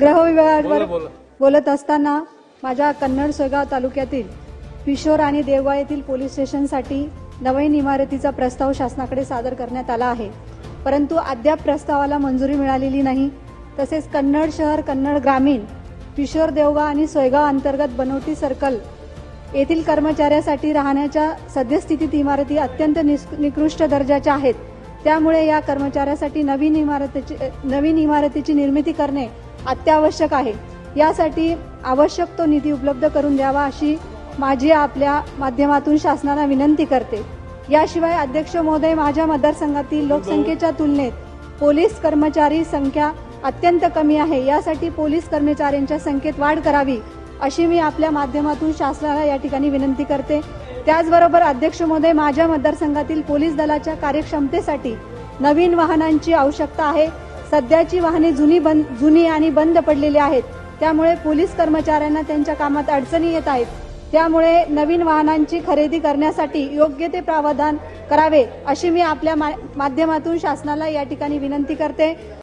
गृह विभागावर बोला. बोलत असताना माझ्या कन्नड सोयगाव तालुक्यातील पिशोर आणि देवगाव येथील पोलीस स्टेशनसाठी नवीन इमारतीचा प्रस्ताव शासनाकडे सादर करण्यात आला आहे. परंतु अद्याप प्रस्तावाला मंजुरी मिळालेली नाही. तसेच कन्नड शहर कन्नड ग्रामीण पिशोर देवगाव आणि सोयगाव अंतर्गत बनवटी सर्कल येथील कर्मचाऱ्यासाठी राहण्याच्या सद्यस्थितीत इमारती अत्यंत निकृष्ट दर्जाच्या आहेत. त्यामुळे या कर्मचाऱ्यासाठी नवीन इमारतीची नवीन इमारतीची निर्मिती करणे अत्यावश्यक आहे. यासाठी आवश्यक तो निधी उपलब्ध करून द्यावा अशी माझी आपल्या माध्यमातून शासनाला विनंती करते. याशिवाय अध्यक्ष महोदय माझ्या मतदारसंघातील लोकसंख्येच्या तुलनेत पोलीस कर्मचारी संख्या अत्यंत कमी आहे. यासाठी पोलीस कर्मचाऱ्यांच्या संख्येत वाढ करावी अशी मी आपल्या माध्यमातून शासनाला या ठिकाणी विनंती करते. त्याचबरोबर अध्यक्ष महोदय माझ्या मतदारसंघातील पोलीस दलाच्या कार्यक्षमतेसाठी नवीन वाहनांची आवश्यकता आहे. सध्याची वाहने जुनी बंद जुनी आणि बंद पडलेली आहेत. त्यामुळे पोलीस कर्मचाऱ्यांना त्यांच्या कामात अडचणी येत आहेत. त्यामुळे नवीन वाहनांची खरेदी करण्यासाठी योग्य ते प्रावधान करावे अशी मी आपल्या मा- माध्यमातून शासनाला या ठिकाणी विनंती करते.